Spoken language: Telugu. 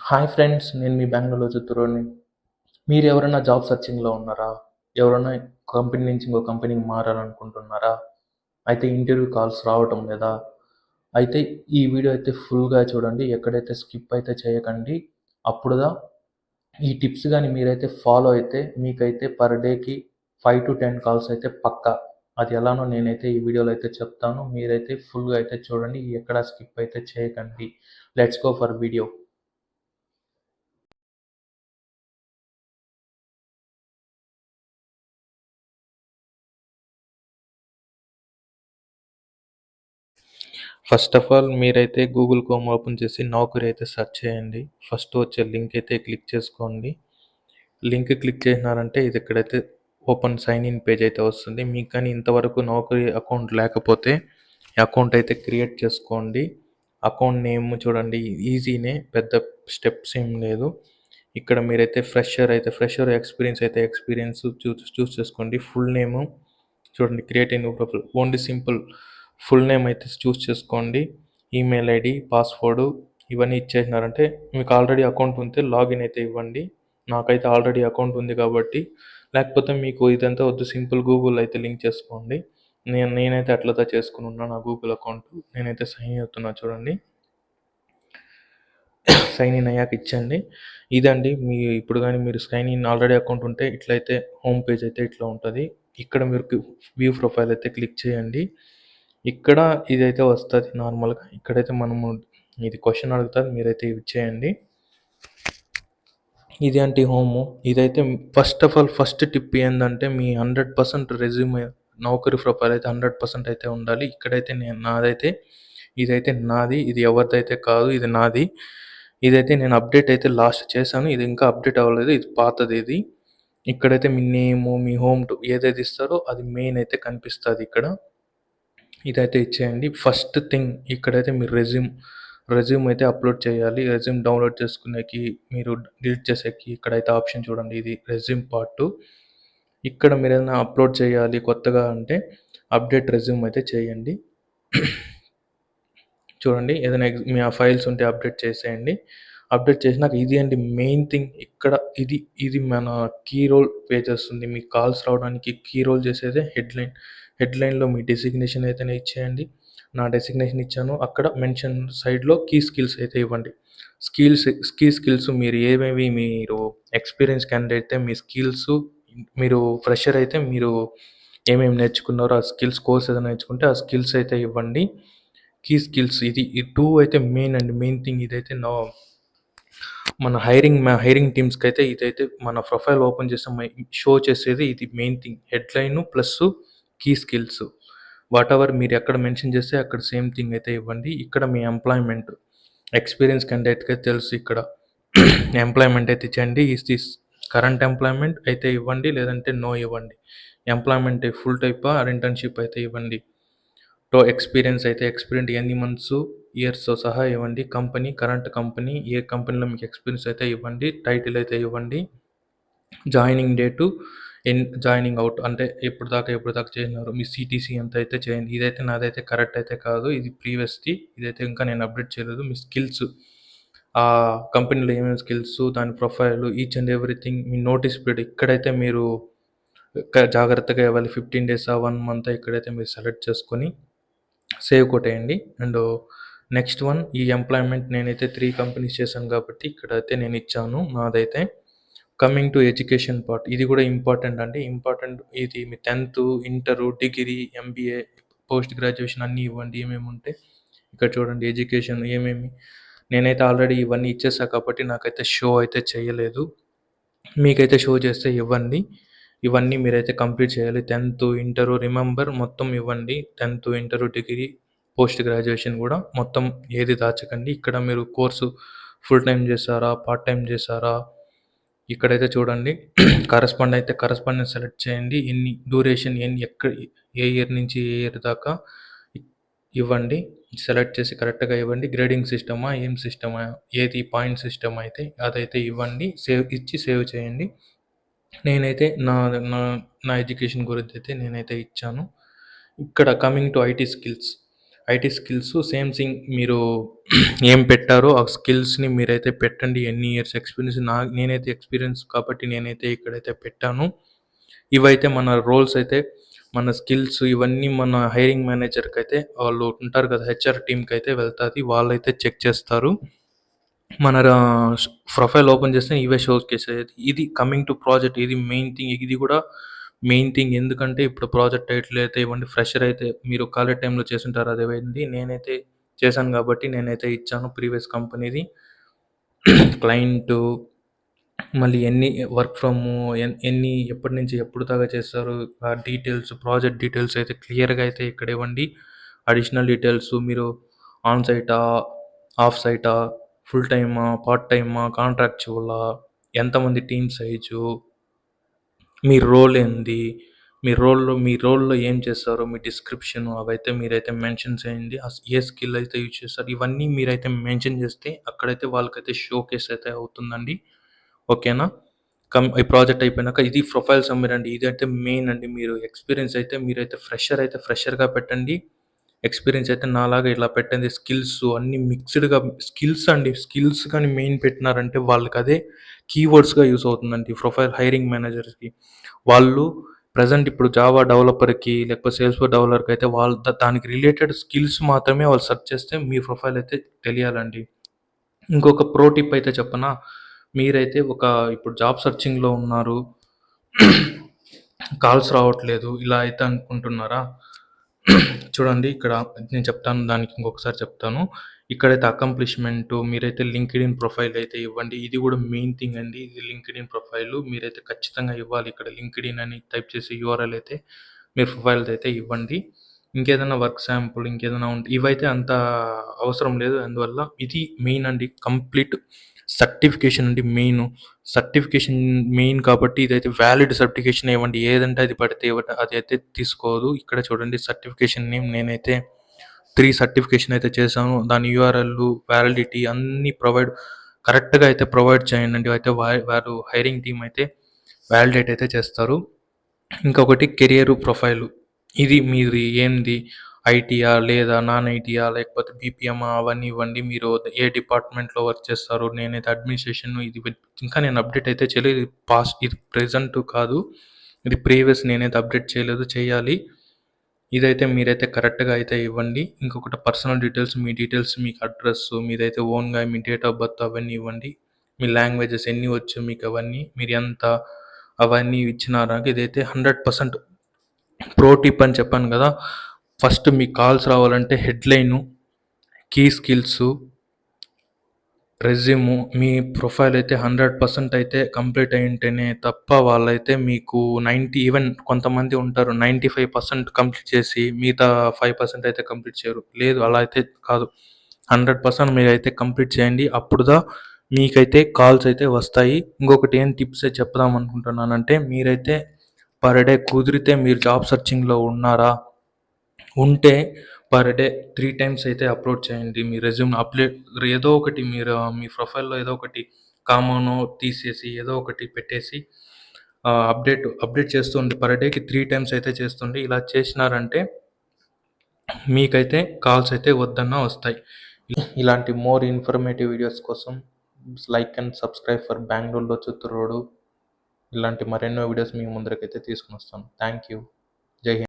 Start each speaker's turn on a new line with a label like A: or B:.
A: హాయ్ ఫ్రెండ్స్ నేను మీ బెంగళూరు చిత్తూరుని. మీరు ఎవరైనా జాబ్ సర్చింగ్లో ఉన్నారా? ఎవరైనా కంపెనీ నుంచి ఇంకో కంపెనీకి మారాలనుకుంటున్నారా? అయితే ఇంటర్వ్యూ కాల్స్ రావటం లేదా? అయితే ఈ వీడియో అయితే ఫుల్గా చూడండి ఎక్కడైతే స్కిప్ అయితే చేయకండి అప్పుడుదా. ఈ టిప్స్ కానీ మీరైతే ఫాలో అయితే మీకైతే పర్ డేకి ఫైవ్ టు టెన్ కాల్స్ అయితే పక్కా. అది ఎలానో నేనైతే ఈ వీడియోలో అయితే చెప్తాను మీరైతే ఫుల్గా అయితే చూడండి ఎక్కడ స్కిప్ అయితే చేయకండి. Let's go for video. First of all మీరైతే గూగుల్ క్రోమ్ ఓపెన్ చేసి నౌకరీ అయితే సెర్చ్ చేయండి. ఫస్ట్ వచ్చే లింక్ అయితే క్లిక్ చేసుకోండి. లింక్ క్లిక్ చేసినారంటే ఇది ఇక్కడైతే ఓపెన్ సైన్ ఇన్ పేజ్ అయితే వస్తుంది. మీకు కానీ ఇంతవరకు నౌకరీ అకౌంట్ లేకపోతే అకౌంట్ అయితే క్రియేట్ చేసుకోండి. అకౌంట్ నేమ్ చూడండి ఈజీనే పెద్ద స్టెప్స్ ఏం లేదు. ఇక్కడ మీరైతే ఫ్రెషర్ అయితే ఫ్రెషర్ ఎక్స్పీరియన్స్ అయితే ఎక్స్పీరియన్స్ చూస్ చూస్ చేసుకోండి. ఫుల్ నేము చూడండి create new profile only simple full name అయితే చూస్ చేసుకోండి. ఈమెయిల్ ఐడి పాస్వర్డ్ ఇవన్నీ ఇచ్చేసినారంటే మీకు ఆల్రెడీ అకౌంట్ ఉంటే లాగిన్ అయితే ఇవ్వండి. నాకైతే ఆల్రెడీ అకౌంట్ ఉంది కాబట్టి. లేకపోతే మీకు ఇదంతా వద్దు సింపుల్ గూగుల్ అయితే లింక్ చేసుకోండి. నేను నేనైతే అట్లతో చేసుకుని ఉన్నా నా గూగుల్ అకౌంట్. నేనైతే సైన్ అవుతున్నా చూడండి. సైన్ ఇన్ అయ్యాక ఇచ్చండి ఇదండి మీ ఇప్పుడు కానీ మీరు సైన్ ఇన్ ఆల్రెడీ అకౌంట్ ఉంటే ఇట్లయితే హోమ్ పేజ్ అయితే ఇట్లా ఉంటుంది. ఇక్కడ మీరు వ్యూ ప్రొఫైల్ అయితే క్లిక్ చేయండి. ఇక్కడ ఇదైతే వస్తుంది నార్మల్గా. ఇక్కడైతే మనము ఇది క్వశ్చన్ అడుగుతారు మీరైతే ఇవి చేయండి. ఇది అంటే హోము. ఇదైతే first of all first tip ఏంటంటే మీ hundred percent resume Naukri profile అయితే హండ్రెడ్ పర్సెంట్ అయితే ఉండాలి. ఇక్కడైతే నేను నాదైతే ఇదైతే నాది ఇది ఎవరిదైతే కాదు ఇది నాది. ఇదైతే నేను అప్డేట్ అయితే లాస్ట్ చేశాను. ఇది ఇంకా అప్డేట్ అవ్వలేదు ఇది పాతది ఇది. ఇక్కడైతే మీ నేము మీ హోమ్ టు ఏదైతే ఇస్తారో అది మెయిన్ అయితే కనిపిస్తుంది ఇక్కడ. ఇదైతే ఇచ్చేయండి. ఫస్ట్ థింగ్ ఇక్కడైతే మీరు రెజ్యూమ్ రెజ్యూమ్ అయితే అప్లోడ్ చేయాలి. రెజ్యూమ్ డౌన్లోడ్ చేసుకునేకి మీరు డిలీట్ చేసేకి ఇక్కడైతే ఆప్షన్ చూడండి. ఇది రెజ్యూమ్ పార్ట్. ఇక్కడ మీరు ఏదైనా అప్లోడ్ చేయాలి కొత్తగా అంటే అప్డేట్ రెజ్యూమ్ అయితే చేయండి. చూడండి ఏదైనా మీ ఆ ఫైల్స్ ఉంటే అప్డేట్ చేసేయండి. అప్డేట్ చేసినాక ఇది అండి మెయిన్ థింగ్? ఇక్కడ ఇది ఇది మన కీ రోల్ పే చేస్తుంది మీకు కాల్స్ రావడానికి కీ రోల్ చేసేదే హెడ్లైన్. హెడ్లైన్లో మీ డెసిగ్నేషన్ అయితేనే ఇచ్చేయండి. నా డెసిగ్నేషన్ ఇచ్చాను. అక్కడ మెన్షన్ సైడ్లో కీ స్కిల్స్ అయితే ఇవ్వండి. స్కిల్స్ కీ స్కిల్స్ మీరు ఏమేమి మీరు ఎక్స్పీరియన్స్ క్యాండిడేట్ అయితే మీ స్కిల్స్ మీరు ఫ్రెషర్ అయితే మీరు ఏమేమి నేర్చుకున్నారో ఆ స్కిల్స్ కోర్స్ ఏదైనా నేర్చుకుంటే ఆ స్కిల్స్ అయితే ఇవ్వండి. కీ స్కిల్స్ ఇది ఈ టూ అయితే మెయిన్ అండి మెయిన్ థింగ్ ఇదైతే నో మన హైరింగ్ మా హైరింగ్ టీమ్స్కి అయితే ఇదైతే మన ప్రొఫైల్ ఓపెన్ చేసే షో చేసేది ఇది main thing headline plus key skills whatever మీరు ఎక్కడ మెన్షన్ చేస్తే అక్కడ సేమ్ థింగ్ అయితే ఇవ్వండి. ఇక్కడ మీ ఎంప్లాయ్మెంట్ ఎక్స్పీరియన్స్ క్యాండిడేట్కి తెలుసు ఇక్కడ. ఎంప్లాయ్మెంట్ అయితే ఇచ్చేయండి. ఈస్ దిస్ కరెంట్ ఎంప్లాయ్మెంట్ అయితే ఇవ్వండి. లేదంటే నో ఇవ్వండి. Employment full type or internship అయితే ఇవ్వండి. టో ఎక్స్పీరియన్స్ అయితే ఎక్స్పీరియన్స్ ఎన్ని మంత్స్ ఇయర్స్ సహా ఇవ్వండి. కంపెనీ కరెంట్ కంపెనీ ఏ కంపెనీలో మీకు ఎక్స్పీరియన్స్ అయితే ఇవ్వండి. టైటిల్ అయితే ఇవ్వండి. Joining date and joining out అంటే ఎప్పుడు దాకా ఎప్పుడు దాకా చేసినారు? మీ సిటీసీ ఎంత అయితే చేయండి ఇదైతే నాదైతే కరెక్ట్ అయితే కాదు ఇది ప్రీవియస్ది ఇదైతే ఇంకా నేను అప్డేట్ చేయలేదు. మీ స్కిల్స్ ఆ కంపెనీలో ఏమేమి స్కిల్స్ దాని ప్రొఫైల్ ఈచ్ అండ్ ఎవ్రీథింగ్ మీ నోటీస్ పీరియడ్ ఇక్కడైతే మీరు జాగ్రత్తగా ఇవ్వాలి ఫిఫ్టీన్ డేస్ వన్ మంత్ ఇక్కడైతే మీరు సెలెక్ట్ చేసుకొని సేవ్ కొట్టేయండి. అండ్ నెక్స్ట్ వన్ ఈ ఎంప్లాయ్మెంట్ నేనైతే త్రీ కంపెనీస్ చేశాను కాబట్టి ఇక్కడైతే నేను ఇచ్చాను నాదైతే. కమింగ్ టు ఎడ్యుకేషన్ పార్ట్ ఇది కూడా ఇంపార్టెంట్ అండి. ఇంపార్టెంట్ ఇది మీ tenth inter degree MBA post graduation అన్నీ ఇవ్వండి. ఏమేమి ఉంటే ఇక్కడ చూడండి ఎడ్యుకేషన్ ఏమేమి. నేనైతే ఆల్రెడీ ఇవన్నీ ఇచ్చేసా కాబట్టి నాకైతే షో అయితే చేయలేదు. మీకైతే షో చేస్తే ఇవ్వండి. ఇవన్నీ మీరైతే కంప్లీట్ చేయాలి. టెన్త్ ఇంటర్ రిమెంబర్ మొత్తం ఇవ్వండి. Tenth inter degree post graduation కూడా మొత్తం ఏది దాచకండి. ఇక్కడ మీరు కోర్సు ఫుల్ టైం చేశారా పార్ట్ టైం చేశారా ఇక్కడైతే చూడండి. కరస్పాండ్ అయితే కరస్పాండెన్స్ సెలెక్ట్ చేయండి. ఎన్ని డ్యూరేషన్ ఎన్ని ఎక్కడ ఏ ఇయర్ నుంచి ఏ ఇయర్ దాకా ఇవ్వండి. సెలెక్ట్ చేసి కరెక్ట్గా ఇవ్వండి. గ్రేడింగ్ సిస్టమా ఏం సిస్టమా ఏది పాయింట్ సిస్టమ్ అయితే అదైతే ఇవ్వండి. సేవ్ ఇచ్చి సేవ్ చేయండి. నేనైతే నా నా నా ఎడ్యుకేషన్ గురించి అయితే నేనైతే ఇచ్చాను. ఇక్కడ coming to IT skills IT skills same thing మీరు ఏం పెట్టారో ఆ స్కిల్స్‌ని మీరైతే పెట్టండి. ఎన్ని ఇయర్స్ ఎక్స్‌పీరియన్స్ నా నేనైతే ఎక్స్‌పీరియన్స్ కాబట్టి నేనైతే ఇక్కడైతే పెట్టాను. ఇవైతే మన రోల్స్ అయితే మన స్కిల్స్ ఇవన్నీ మన హైరింగ్ మేనేజర్కి అయితే వాళ్ళు ఉంటారు కదా! హెచ్ఆర్ టీమ్కి అయితే వెళ్తుంది వాళ్ళైతే చెక్ చేస్తారు. మన రా ప్రొఫైల్ ఓపెన్ చేస్తే ఇవే షోస్ చేసేది. ఇది కమింగ్ టు ప్రాజెక్ట్ ఇది మెయిన్ థింగ్. ఇది కూడా మెయిన్ థింగ్ ఎందుకంటే ఇప్పుడు ప్రాజెక్ట్ టైటిల్ అయితే ఇవ్వండి. ఫ్రెషర్ అయితే మీరు కాలేజ్ టైంలో చేసుంటారు అది ఇవ్వండి. నేనైతే చేశాను కాబట్టి నేనైతే ఇచ్చాను ప్రీవియస్ కంపెనీది. క్లయింటు మళ్ళీ ఎన్ని వర్క్ ఫ్రమ్ ఎన్ని ఎప్పటి నుంచి ఎప్పుడు దాకా చేస్తారు ఆ డీటెయిల్స్ ప్రాజెక్ట్ డీటెయిల్స్ అయితే క్లియర్‌గా అయితే ఇక్కడ ఇవ్వండి. అడిషనల్ డీటెయిల్స్ మీరు ఆన్ సైటా? ఆఫ్ సైటా? ఫుల్ టైమా? పార్ట్ టైమా? కాంట్రాక్చువలా? ఎంతమంది టీమ్ సైజు? మీ రోల్ ఏంది? మీ రోల్‌లో మీ రోల్‌లో ఏం చేస్తారు? మీ డిస్క్రిప్షన్ అవైతే మీరైతే మెన్షన్ చేయండి. అస్ ఏ స్కిల్ అయితే యూజ్ చేస్తారు ఇవన్నీ మీరైతే మెన్షన్ చేస్తే అక్కడైతే వాళ్ళకైతే షోకేస్ అయితే అవుతుందండి. ఓకేనా? కం ఈ ప్రాజెక్ట్ అయిపోయినాక ఇది ప్రొఫైల్ సమ్మర్ అండి. ఇదైతే మెయిన్ అండి. మీరు ఎక్స్‌పీరియన్స్ అయితే మీరైతే ఫ్రెషర్ అయితే ఫ్రెషర్‌గా పెట్టండి. ఎక్స్‌పీరియన్స్ అయితే నాలాగా ఇలా పెట్టింది స్కిల్స్ అన్నీ మిక్స్‌డ్‌గా స్కిల్స్ అండి. స్కిల్స్ కానీ మెయిన్ పెట్టినారంటే వాళ్ళకి అదే కీవర్డ్స్‌గా యూస్ అవుతుందండి. ప్రొఫైల్ హైరింగ్ మేనేజర్స్‌కి. వాళ్ళు ప్రజెంట్ ఇప్పుడు జావా డెవలపర్‌కి లేకపోతే సేల్స్‌ఫోర్స్ డెవలపర్‌కి అయితే వాళ్ళ దానికి రిలేటెడ్ స్కిల్స్ మాత్రమే వాళ్ళు సెర్చ్ చేస్తే మీ ప్రొఫైల్ అయితే తెలియాలండి. ఇంకొక ప్రో టిప్ అయితే చెప్పనా? మీరైతే ఒక ఇప్పుడు జాబ్ సెర్చింగ్‌లో ఉన్నారు. కాల్స్ రావట్లేదు. ఇలా అయితే అనుకుంటున్నారా? చూడండి ఇక్కడ నేను చెప్తాను దానికి ఇంకొకసారి చెప్తాను. ఇక్కడైతే అకంప్లిష్‌మెంట్ మీరైతే లింక్డ్ ఇన్ ప్రొఫైల్ అయితే ఇవ్వండి. ఇది కూడా మెయిన్ థింగ్ అండి. ఇది లింక్డ్ ఇన్ ప్రొఫైల్ మీరైతే ఖచ్చితంగా ఇవ్వాలి. ఇక్కడ లింక్డ్ ఇన్ అని టైప్ చేసి యూఆర్ఎల్ అయితే మీరు ప్రొఫైల్ అయితే ఇవ్వండి. ఇంకేదైనా వర్క్ శాంపుల్ ఇంకేదైనా ఉంటే ఇవైతే అంత అవసరం లేదు. అందువల్ల ఇది మెయిన్ అండి. కంప్లీట్ సర్టిఫికేషన్ అండి మెయిన్. సర్టిఫికేషన్ మెయిన్ కాబట్టి ఇదైతే వ్యాలిడ్ సర్టిఫికేషన్ ఇవ్వండి. ఏదంటే అది పడితే అది అయితే తీసుకోదు. ఇక్కడ చూడండి సర్టిఫికేషన్ నేమ్ నేనైతే త్రీ సర్టిఫికేషన్ అయితే చేశాను. దాని యూఆర్ఎల్‌లు, వ్యాలిడిటీ అన్నీ ప్రొవైడ్ కరెక్ట్‌గా అయితే ప్రొవైడ్ చేయండి. అయితే వారు హైరింగ్ టీమ్ అయితే వ్యాలిడేట్ అయితే చేస్తారు. ఇంకొకటి కెరియర్ ప్రొఫైలు. ఇది మీది ఏంది ఐటీయా? లేదా నాన్ ఐటీయా? లేకపోతే బీపీఎంఆ అవన్నీ ఇవ్వండి. మీరు ఏ డిపార్ట్మెంట్‌లో వర్క్ చేస్తారు? నేనైతే అడ్మినిస్ట్రేషన్ ఇది ఇంకా నేను అప్డేట్ అయితే చేయలేదు. ఇది పాస్ట్ ఇది ప్రెజెంట్ కాదు. ఇది ప్రీవియస్ నేనైతే అప్డేట్ చేయలేదు. చేయాలి. ఇదైతే మీరైతే కరెక్ట్‌గా అయితే ఇవ్వండి. ఇంకొకటి పర్సనల్ డీటెయిల్స్ మీ డీటెయిల్స్ మీకు అడ్రస్ మీదైతే ఓన్‌గా మీ డేట్ ఆఫ్ బర్త్ అవన్నీ ఇవ్వండి. మీ లాంగ్వేజెస్ ఎన్ని వచ్చు మీకు అవన్నీ మీరు ఎంత అవన్నీ ఇచ్చినారా ఇదైతే 100% ప్రో టిప్ అని చెప్పాను కదా! ఫస్ట్ మీకు కాల్స్ రావాలంటే హెడ్‌లైను, కీ స్కిల్సు రెజ్యూము మీ ప్రొఫైల్ అయితే 100% అయితే కంప్లీట్ అయ్యుంటేనే తప్ప వాళ్ళైతే మీకు 90 ఈవెన్ కొంతమంది ఉంటారు 95% కంప్లీట్ చేసి మిగతా ఫైవ్ పర్సెంట్ అయితే కంప్లీట్ చేయరు. లేదు అలా అయితే కాదు. 100% మీరైతే కంప్లీట్ చేయండి. అప్పుడుదా మీకైతే కాల్స్ అయితే వస్తాయి. ఇంకొకటి ఏం టిప్స్ చెప్దాం అనుకుంటున్నానంటే మీరైతే పర్ డే కుదిరితే మీరు జాబ్ సెర్చింగ్‌లో ఉన్నారా? ఉంటే పర్ డే త్రీ టైమ్స్ అయితే అప్‌లోడ్ చేయండి. మీ రెజ్యూమ్ అప్‌డేట్ ఏదో ఒకటి మీరు మీ ప్రొఫైల్‌లో ఏదో ఒకటి కామానో తీసేసి ఏదో ఒకటి పెట్టేసి అప్‌డేట్ అప్‌డేట్ చేస్తుండే పర్ డేకి త్రీ టైమ్స్ అయితే చేస్తుండే ఇలా చేసినారంటే మీకైతే కాల్స్ అయితే వద్దన్నా వస్తాయి. ఇలాంటి మోర్ ఇన్ఫర్మేటివ్ వీడియోస్ కోసం లైక్ అండ్ సబ్స్క్రైబ్ ఫర్ బెంగళూరులో చిత్తూరు రోడ్డు ఇలాంటి మరెన్నో వీడియోస్ మీ ముందరకైతే తీసుకొనొస్తాను. Thank you. జై హింద్.